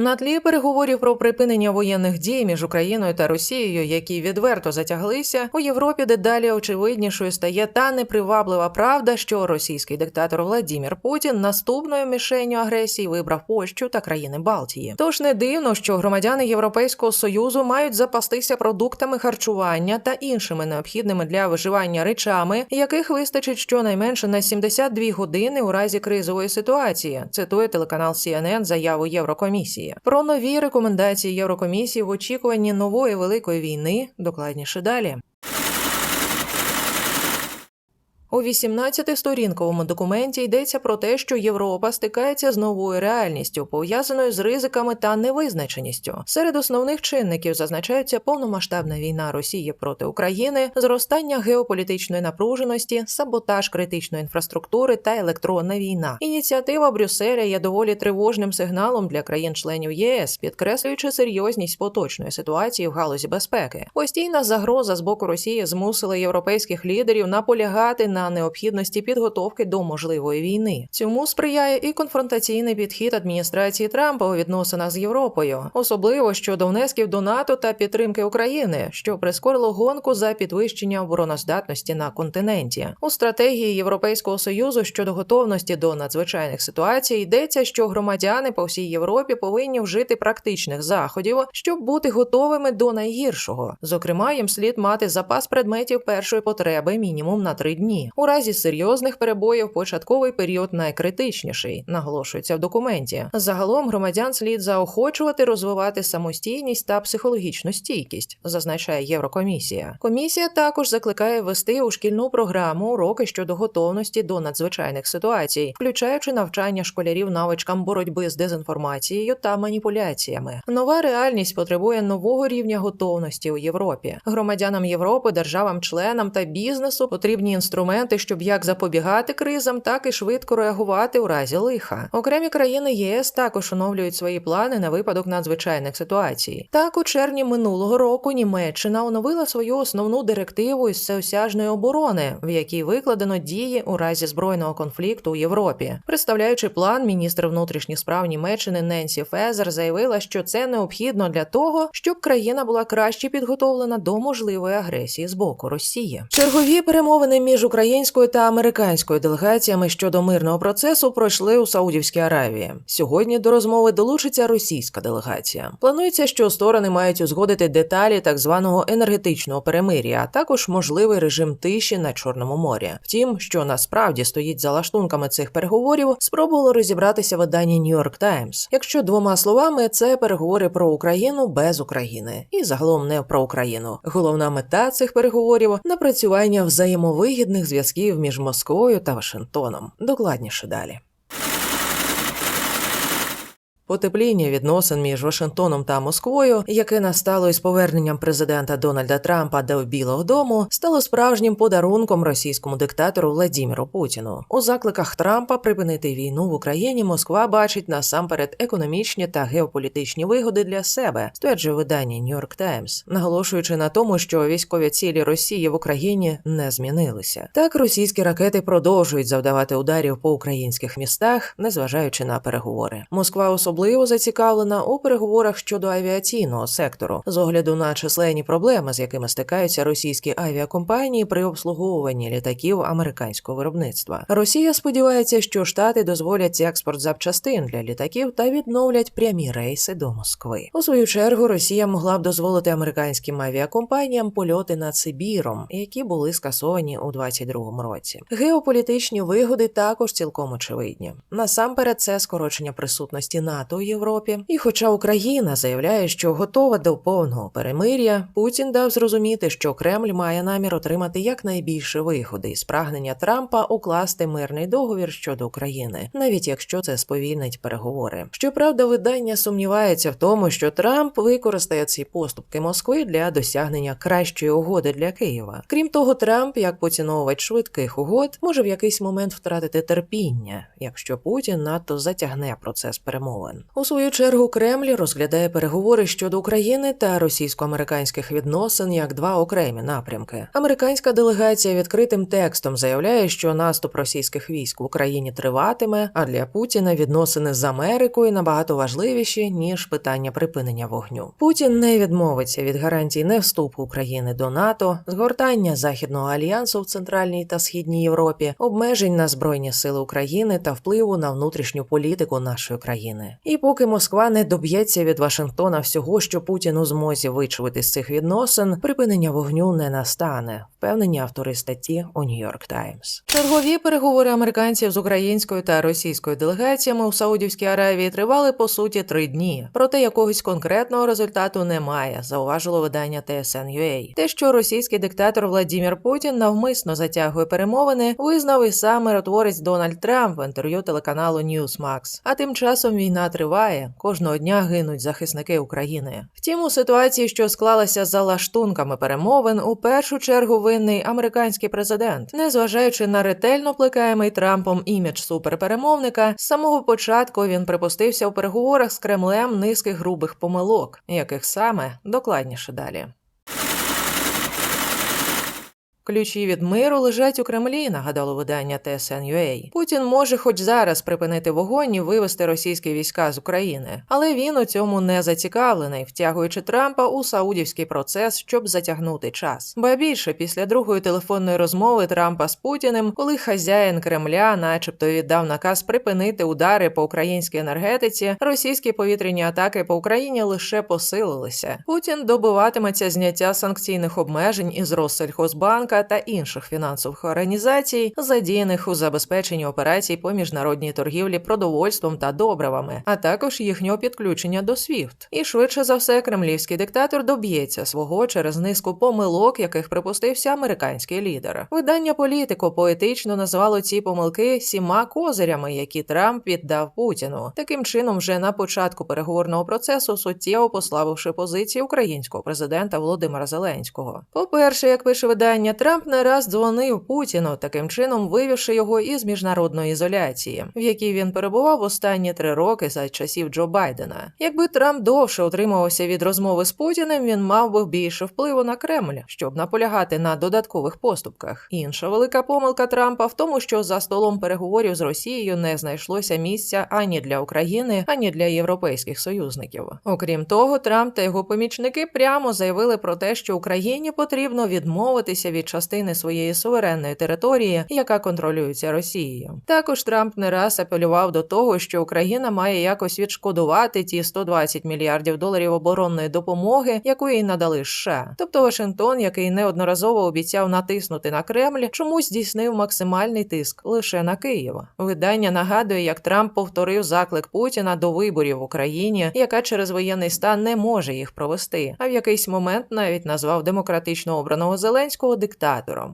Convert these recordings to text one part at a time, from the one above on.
На тлі переговорів про припинення воєнних дій між Україною та Росією, які відверто затяглися, у Європі дедалі очевиднішою стає та неприваблива правда, що російський диктатор Владімір Путін наступною мішенню агресії вибрав Польщу та країни Балтії. Тож не дивно, що громадяни Європейського союзу мають запастися продуктами харчування та іншими необхідними для виживання речами, яких вистачить щонайменше на 72 години у разі кризової ситуації. Цитує телеканал CNN заяву Єврокомісії про нові рекомендації Єврокомісії в очікуванні нової великої війни. Докладніше далі. У 18-сторінковому документі йдеться про те, що Європа стикається з новою реальністю, пов'язаною з ризиками та невизначеністю. Серед основних чинників зазначаються повномасштабна війна Росії проти України, зростання геополітичної напруженості, саботаж критичної інфраструктури та електронна війна. Ініціатива Брюсселя є доволі тривожним сигналом для країн-членів ЄС, підкреслюючи серйозність поточної ситуації в галузі безпеки. Постійна загроза з боку Росії змусила європейських лідерів наполягати на необхідності підготовки до можливої війни. Цьому сприяє і конфронтаційний підхід адміністрації Трампа у відносинах з Європою, особливо щодо внесків до НАТО та підтримки України, що прискорило гонку за підвищення обороноздатності на континенті. У стратегії Європейського союзу щодо готовності до надзвичайних ситуацій йдеться, що громадяни по всій Європі повинні вжити практичних заходів, щоб бути готовими до найгіршого. Зокрема, їм слід мати запас предметів першої потреби мінімум на три дні. У разі серйозних перебоїв початковий період найкритичніший, наголошується в документі. Загалом громадян слід заохочувати розвивати самостійність та психологічну стійкість, зазначає Єврокомісія. Комісія також закликає ввести у шкільну програму уроки щодо готовності до надзвичайних ситуацій, включаючи навчання школярів навичкам боротьби з дезінформацією та маніпуляціями. Нова реальність потребує нового рівня готовності у Європі. Громадянам Європи, державам-членам та бізнесу потрібні інструменти, щоб як запобігати кризам, так і швидко реагувати у разі лиха. Окремі країни ЄС також оновлюють свої плани на випадок надзвичайних ситуацій. Так, у червні минулого року Німеччина оновила свою основну директиву із всеосяжної оборони, в якій викладено дії у разі збройного конфлікту у Європі. Представляючи план, міністр внутрішніх справ Німеччини Ненсі Фезер заявила, що це необхідно для того, щоб країна була краще підготовлена до можливої агресії з боку Росії. Чергові перемовини між українською та американською делегаціями щодо мирного процесу пройшли у Саудівській Аравії. Сьогодні до розмови долучиться російська делегація. Планується, що сторони мають узгодити деталі так званого енергетичного перемир'я, а також можливий режим тиші на Чорному морі. Втім, що насправді стоїть за лаштунками цих переговорів, спробувало розібратися видання York Times. Якщо двома словами, це переговори про Україну без України, і загалом не про Україну. Головна мета цих переговорів напрацювання взаємовигідних зв'язків між Москвою та Вашингтоном. Докладніше далі. Потепління відносин між Вашингтоном та Москвою, яке настало із поверненням президента Дональда Трампа до Білого Дому, стало справжнім подарунком російському диктатору Владіміру Путіну. У закликах Трампа припинити війну в Україні Москва бачить насамперед економічні та геополітичні вигоди для себе, стверджує видання York Times, наголошуючи на тому, що військові цілі Росії в Україні не змінилися. Так російські ракети продовжують завдавати ударів по українських містах, незважаючи на переговори. Москва особливо особливо зацікавлена у переговорах щодо авіаційного сектору з огляду на численні проблеми, з якими стикаються російські авіакомпанії при обслуговуванні літаків американського виробництва. Росія сподівається, що штати дозволять експорт запчастин для літаків та відновлять прямі рейси до Москви. У свою чергу Росія могла б дозволити американським авіакомпаніям польоти над Сибіром, які були скасовані у 2022 році. Геополітичні вигоди також цілком очевидні. Насамперед, це скорочення присутності НАТО. НАТО у Європі. І, хоча Україна заявляє, що готова до повного перемир'я, Путін дав зрозуміти, що Кремль має намір отримати якнайбільше виходи із прагнення Трампа укласти мирний договір щодо України, навіть якщо це сповільнить переговори. Щоправда, видання сумнівається в тому, що Трамп використає ці поступки Москви для досягнення кращої угоди для Києва. Крім того, Трамп, як поціновувач швидких угод, може в якийсь момент втратити терпіння, якщо Путін надто затягне процес перемовин. У свою чергу Кремль розглядає переговори щодо України та російсько-американських відносин як два окремі напрямки. Американська делегація відкритим текстом заявляє, що наступ російських військ в Україні триватиме, а для Путіна відносини з Америкою набагато важливіші ніж питання припинення вогню. Путін не відмовиться від гарантій не вступу України до НАТО, згортання західного альянсу в центральній та східній Європі, обмежень на збройні сили України та впливу на внутрішню політику нашої країни. І поки Москва не доб'ється від Вашингтона всього, що Путін у змозі вичувати з цих відносин, припинення вогню не настане. Впевнені автори статті у Нью-Йорк Таймс. Чергові переговори американців з українською та російською делегаціями у Саудівській Аравії тривали по суті три дні. Проте якогось конкретного результату немає, зауважило видання TSN.ua. Те, що російський диктатор Владімір Путін навмисно затягує перемовини, визнав і сам миротворець Дональд Трамп в інтерв'ю телеканалу Newsmax. А тим часом війна триває. Кожного дня гинуть захисники України. Втім, у ситуації, що склалася за лаштунками перемовин, у першу чергу винний американський президент, незважаючи на ретельно плекаємий Трампом імідж суперперемовника, з самого початку він припустився у переговорах з Кремлем низки грубих помилок, яких саме докладніше далі. Ключі від миру лежать у Кремлі, нагадало видання TSN.ua. Путін може хоч зараз припинити вогонь і вивести російські війська з України, але він у цьому не зацікавлений, втягуючи Трампа у саудівський процес, щоб затягнути час. Ба більше після другої телефонної розмови Трампа з Путіним, коли хазяїн Кремля, начебто, віддав наказ припинити удари по українській енергетиці, російські повітряні атаки по Україні лише посилилися. Путін добиватиметься зняття санкційних обмежень із Россельхозбанка та інших фінансових організацій, задіяних у забезпеченні операцій по міжнародній торгівлі продовольством та добривами, а також їхнього підключення до SWIFT. І швидше за все, кремлівський диктатор доб'ється свого через низку помилок, яких припустився американський лідер. Видання політико поетично назвало ці помилки сіма козирями, які Трамп віддав Путіну. Таким чином, вже на початку переговорного процесу суттєво послабивши позиції українського президента Володимира Зеленського. По перше, як пише видання, Трамп не раз дзвонив Путіну, таким чином вивівши його із міжнародної ізоляції, в якій він перебував останні три роки за часів Джо Байдена. Якби Трамп довше утримувався від розмови з Путіним, він мав би більше впливу на Кремль, щоб наполягати на додаткових поступках. Інша велика помилка Трампа в тому, що за столом переговорів з Росією не знайшлося місця ані для України, ані для європейських союзників. Окрім того, Трамп та його помічники прямо заявили про те, що Україні потрібно відмовитися від частини своєї суверенної території, яка контролюється Росією. Також Трамп не раз апелював до того, що Україна має якось відшкодувати ті 120 мільярдів доларів оборонної допомоги, яку їй надали США. Тобто Вашингтон, який неодноразово обіцяв натиснути на Кремль, чомусь здійснив максимальний тиск лише на Київ. Видання нагадує, як Трамп повторив заклик Путіна до виборів в Україні, яка через воєнний стан не може їх провести. А в якийсь момент навіть назвав демократично обраного Зеленського диктатором.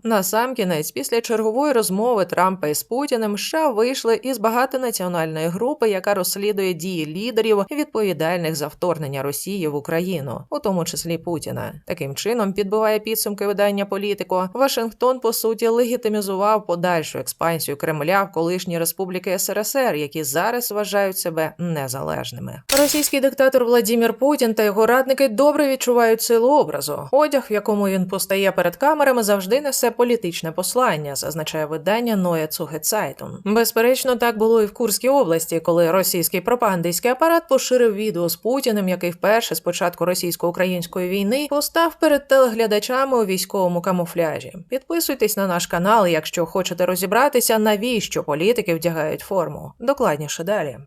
Насамкінець, після чергової розмови Трампа із Путіним, США вийшли із багатонаціональної групи, яка розслідує дії лідерів, відповідальних за вторгнення Росії в Україну, у тому числі Путіна. Таким чином підбиває підсумки видання політико. Вашингтон по суті легітимізував подальшу експансію Кремля в колишні республіки СРСР, які зараз вважають себе незалежними. Російський диктатор Владімір Путін та його радники добре відчувають силу образу. Одяг, в якому він постає перед камерами, завжди несе політичне послання, зазначає видання Ноя Цугецайтун. Безперечно, так було і в Курській області, коли російський пропагандистський апарат поширив відео з Путіним, який вперше з початку російсько-української війни постав перед телеглядачами у військовому камуфляжі. Підписуйтесь на наш канал, якщо хочете розібратися, навіщо політики вдягають форму. Докладніше далі.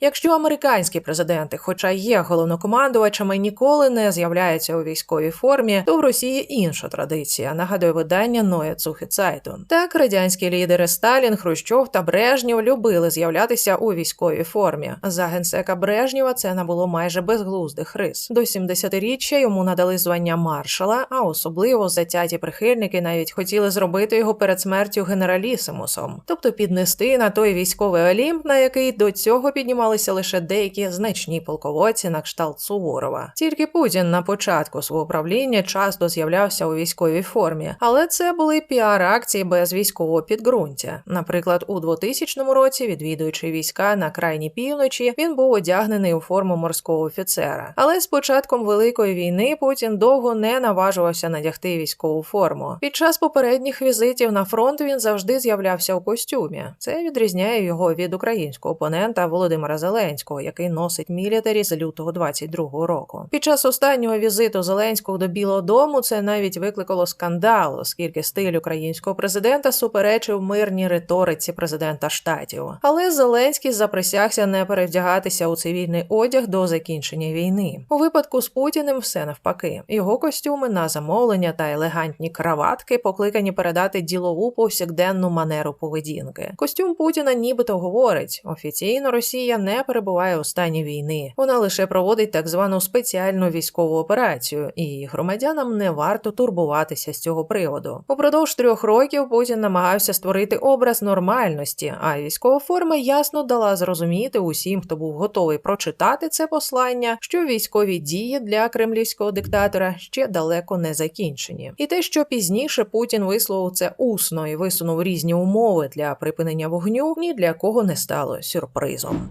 Якщо американські президенти, хоча є головнокомандувачами, ніколи не з'являються у військовій формі, то в Росії інша традиція, нагадує видання Ноя Цухицайтун. Так радянські лідери Сталін, Хрущов та Брежнєв любили з'являтися у військовій формі. За генсека Брежнєва це набуло майже безглуздих рис. До 70-річчя йому надали звання маршала, а особливо затяті прихильники навіть хотіли зробити його перед смертю генералісимусом, тобто піднести на той військовий олімп, на який до цього піднімав дотрималися лише деякі значні полководці на кшталт Суворова. Тільки Путін на початку свого правління часто з'являвся у військовій формі, але це були піар-акції без військового підґрунтя. Наприклад, у 2000 році, відвідуючи війська на крайній півночі, він був одягнений у форму морського офіцера. Але з початком великої війни Путін довго не наважувався надягти військову форму. Під час попередніх візитів на фронт він завжди з'являвся у костюмі. Це відрізняє його від українського опонента Володимира Зеленського, який носить мілітарі з лютого 22-го року. Під час останнього візиту Зеленського до Білого Дому це навіть викликало скандал, оскільки стиль українського президента суперечив мирній риториці президента штатів. Але Зеленський заприсягся не перевдягатися у цивільний одяг до закінчення війни. У випадку з Путіним все навпаки. Його костюми на замовлення та елегантні краватки покликані передати ділову повсякденну манеру поведінки. Костюм Путіна нібито говорить: офіційно Росія не перебуває у стані війни. Вона лише проводить так звану спеціальну військову операцію, і громадянам не варто турбуватися з цього приводу. Упродовж трьох років Путін намагався створити образ нормальності, а військова форма ясно дала зрозуміти усім, хто був готовий прочитати це послання, що військові дії для кремлівського диктатора ще далеко не закінчені. І те, що пізніше Путін висловив це усно і висунув різні умови для припинення вогню, ні для кого не стало сюрпризом.